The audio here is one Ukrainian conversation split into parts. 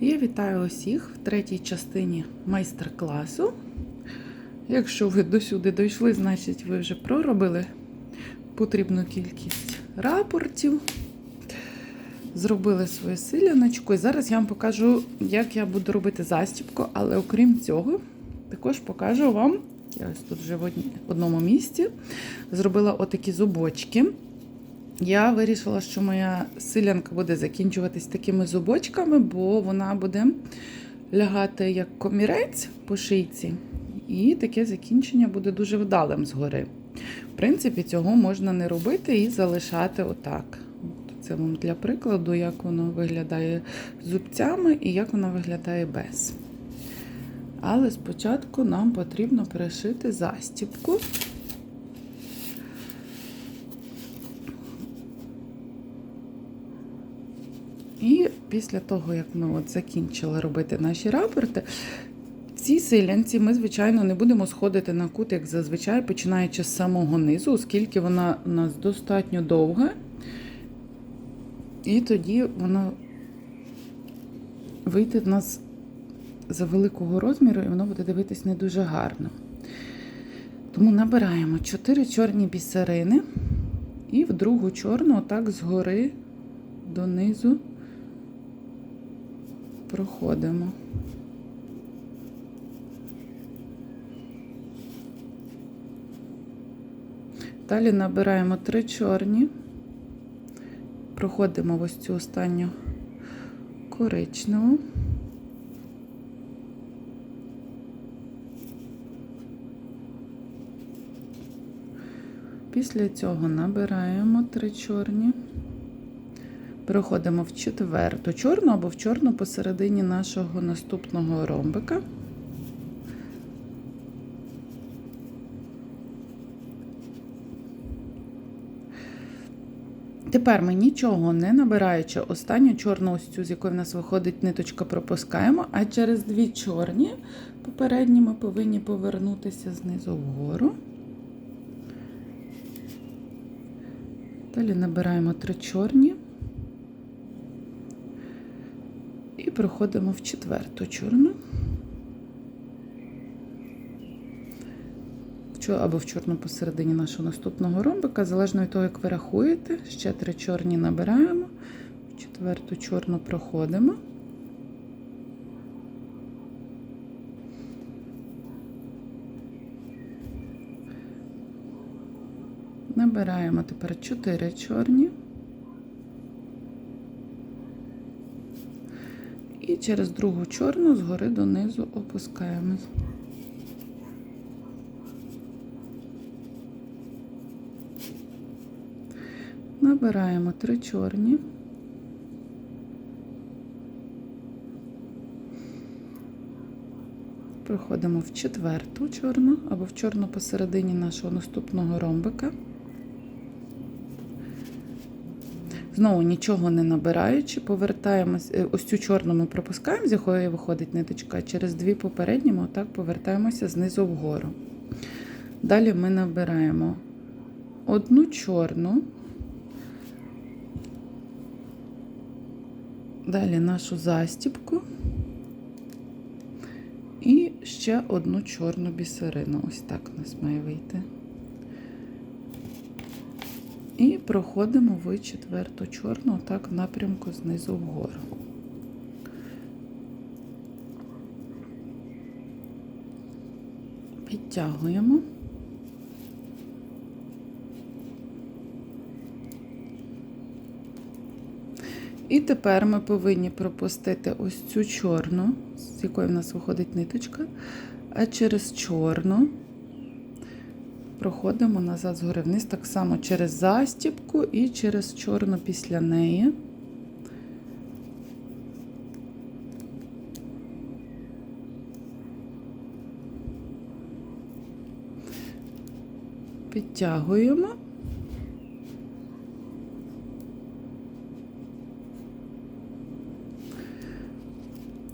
Я вітаю усіх в третій частині майстер-класу. Якщо ви досюди дійшли, значить ви вже проробили потрібну кількість рапортів, зробили свою силяночку. І зараз я вам покажу, як я буду робити застібку, але окрім цього, також покажу вам, я ось тут вже в одному місці зробила отакі зубочки. Я вирішила, що моя силянка буде закінчуватись такими зубочками, бо вона буде лягати як комірець по шийці, і таке закінчення буде дуже вдалим згори. В принципі, цього можна не робити і залишати отак. Це вам для прикладу, як воно виглядає зубцями і як воно виглядає без. Але спочатку нам потрібно перешити застібку. І після того, як ми от закінчили робити наші рапорти, в цій силянці ми, звичайно, не будемо сходити на кут, як зазвичай, починаючи з самого низу, оскільки вона у нас достатньо довга. І тоді вона вийде в нас за великого розміру, і воно буде дивитись не дуже гарно. Тому набираємо 4 чорні бісерини і в другу чорну, отак згори донизу проходимо. Далі набираємо три чорні, проходимо ось цю останню коричневу. Після цього набираємо три чорні. Переходимо в четверту чорну або в чорну посередині нашого наступного ромбика. Тепер ми нічого не набираючи останню чорну ось цю, з якої в нас виходить ниточка, пропускаємо, а через дві чорні попередні ми повинні повернутися знизу вгору. Далі набираємо три чорні. І проходимо в четверту чорну. Або в чорну посередині нашого наступного ромбика, залежно від того, як ви рахуєте. Ще три чорні набираємо, в четверту чорну проходимо. Набираємо тепер чотири чорні. І через другу чорну згори донизу опускаємось. Набираємо три чорні. Проходимо в четверту чорну або в чорну посередині нашого наступного ромбика. Знову нічого не набираючи, повертаємось, е, ось цю чорну ми пропускаємо, з якої виходить ниточка, через дві попередні ми отак повертаємося знизу вгору. Далі ми набираємо одну чорну, далі нашу застіпку і ще одну чорну бісерину. Ось так у нас має вийти. І проходимо в четверту чорну, так в напрямку знизу вгору. Підтягуємо. І тепер ми повинні пропустити ось цю чорну, з якої в нас виходить ниточка, а через чорну проходимо назад згори вниз, так само через застіпку і через чорну після неї. Підтягуємо.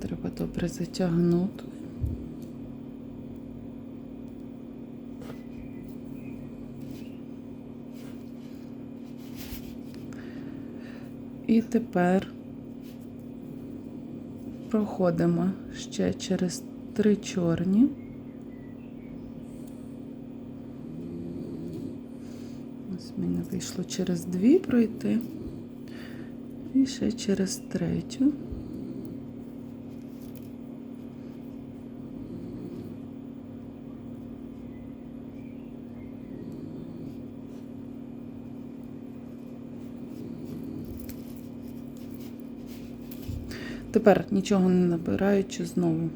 Треба добре затягнути. І тепер проходимо ще через три чорні. Ось мені вийшло через дві пройти. І ще через третю. Тепер нічого не набираючи знову.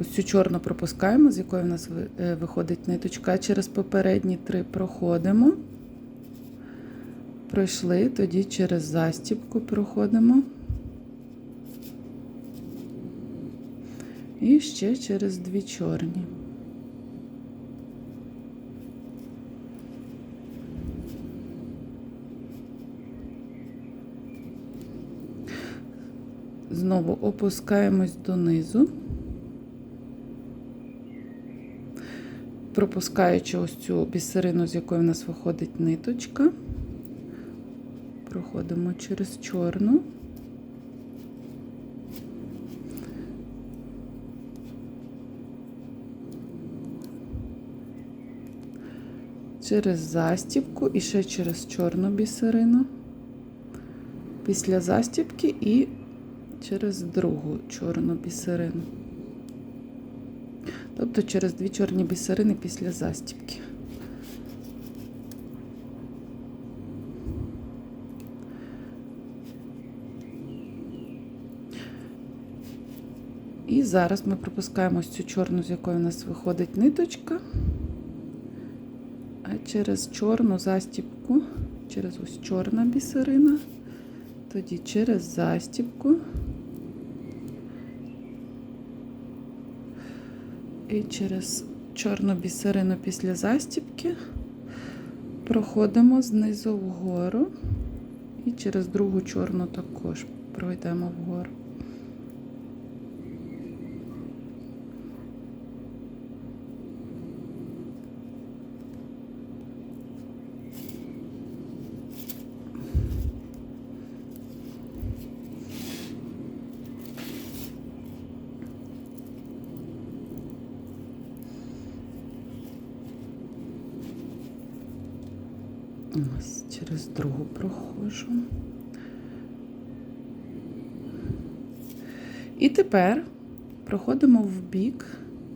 Ось цю чорну пропускаємо, з якої в нас е, виходить ниточка. Через попередні три проходимо. Пройшли, тоді через застібку проходимо. І ще через дві чорні. Знову опускаємось донизу, пропускаючи ось цю бісерину, з якої в нас виходить ниточка. Проходимо через чорну. Через застібку і ще через чорну бісерину. Після застібки і через другу чорну бісерину. Тобто через дві чорні бісерини після застібки. І зараз ми пропускаємо ось цю чорну, з якої у нас виходить ниточка, а через чорну застібку, через ось чорна бісерина, тоді через застібку. І через чорну бісерину після застібки проходимо знизу вгору і через другу чорну також пройдемо вгору. Ось через другу проходжу. І тепер проходимо в бік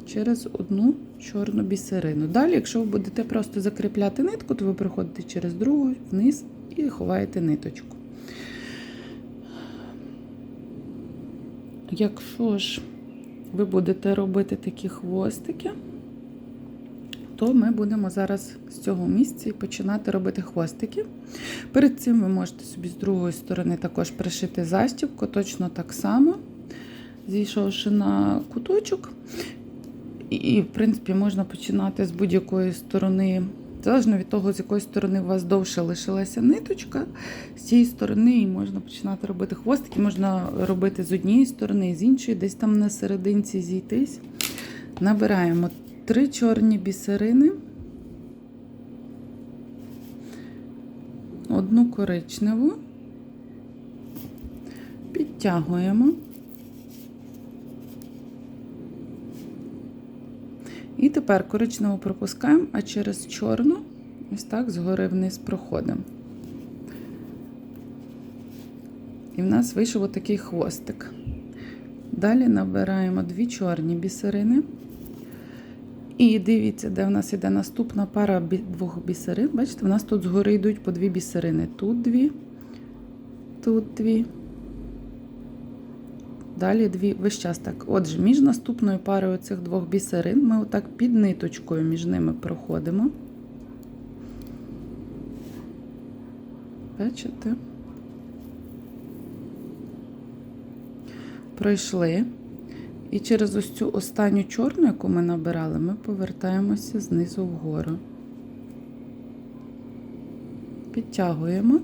через одну чорну бісерину. Далі, якщо ви будете просто закріпляти нитку, то ви проходите через другу вниз і ховаєте ниточку. Якщо ж ви будете робити такі хвостики, то ми будемо зараз з цього місця починати робити хвостики. Перед цим ви можете собі з другої сторони також пришити застібку, точно так само, зійшовши на куточок. І, в принципі, можна починати з будь-якої сторони, залежно від того, з якої сторони у вас довше лишилася ниточка, з цієї сторони і можна починати робити хвостики, можна робити з однієї сторони з іншої, десь там на серединці зійтись. Набираємо три чорні бісерини, одну коричневу, підтягуємо. І тепер коричневу пропускаємо, а через чорну ось так згори вниз проходимо. І в нас вийшов отакий хвостик. Далі набираємо дві чорні бісерини. І дивіться, де в нас іде наступна пара двох бісерин. Бачите, в нас тут згори йдуть по дві бісерини. Тут дві, тут дві. Далі дві, весь час так. Отже, між наступною парою цих двох бісерин ми отак під ниточкою між ними проходимо. Бачите? Пройшли. І через ось цю останню чорну, яку ми набирали, ми повертаємося знизу вгору. Підтягуємо.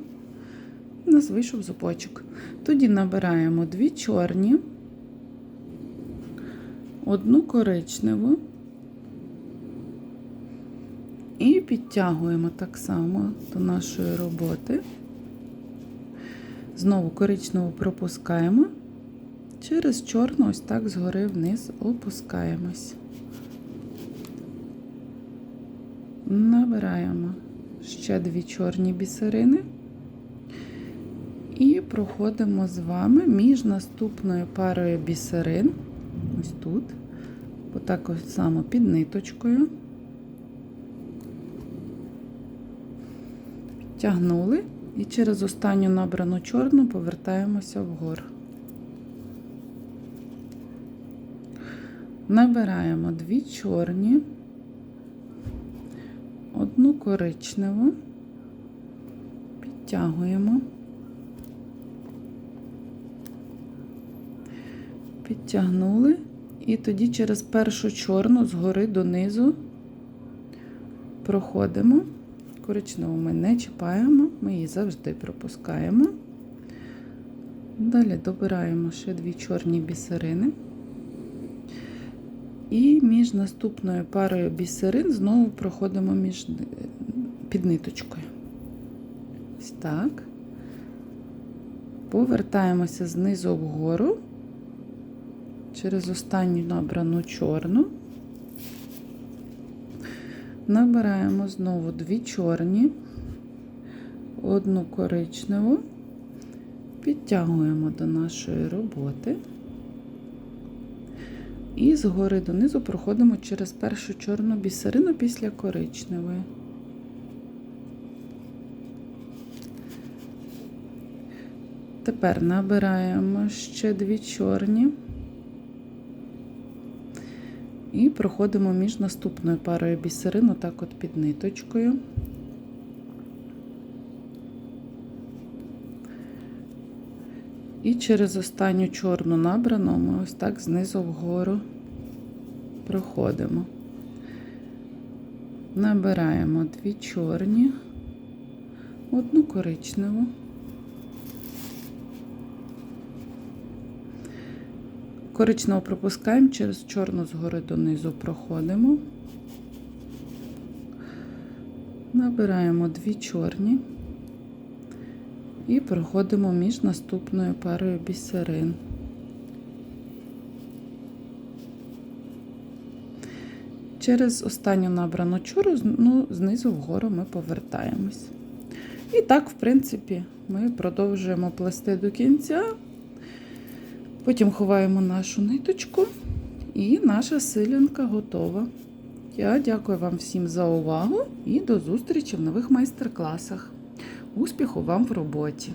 У нас вийшов зубочок. Тоді набираємо дві чорні, одну коричневу і підтягуємо так само до нашої роботи. Знову коричневу пропускаємо Через чорну ось так згори вниз опускаємось. Набираємо ще дві чорні бісерини. І проходимо з вами між наступною парою бісерин. Ось тут. Отак ось само під ниточкою. Тягнули і через останню набрану чорну повертаємося вгору. Набираємо дві чорні, одну коричневу, підтягуємо, підтягнули, і тоді через першу чорну згори донизу проходимо. Коричневу ми не чіпаємо, ми її завжди пропускаємо. Далі добираємо ще дві чорні бісерини. І між наступною парою бісерин знову проходимо між, під ниточкою. Ось так. Повертаємося знизу вгору через останню набрану чорну. Набираємо знову дві чорні, одну коричневу, підтягуємо до нашої роботи. І згори донизу проходимо через першу чорну бісерину після коричневої. Тепер набираємо ще дві чорні і проходимо між наступною парою бісерин, отак от під ниточкою. І через останню чорну набрану ми ось так знизу вгору проходимо. Набираємо дві чорні, одну коричневу. Коричневу пропускаємо, через чорну згори донизу проходимо. Набираємо дві чорні і проходимо між наступною парою бісерин. Через останню набрану чору ну, знизу вгору ми повертаємось. І так, в принципі, ми продовжуємо плести до кінця. Потім ховаємо нашу ниточку, і наша силянка готова. Я дякую вам всім за увагу і до зустрічі в нових майстер-класах. Успіху вам в роботі!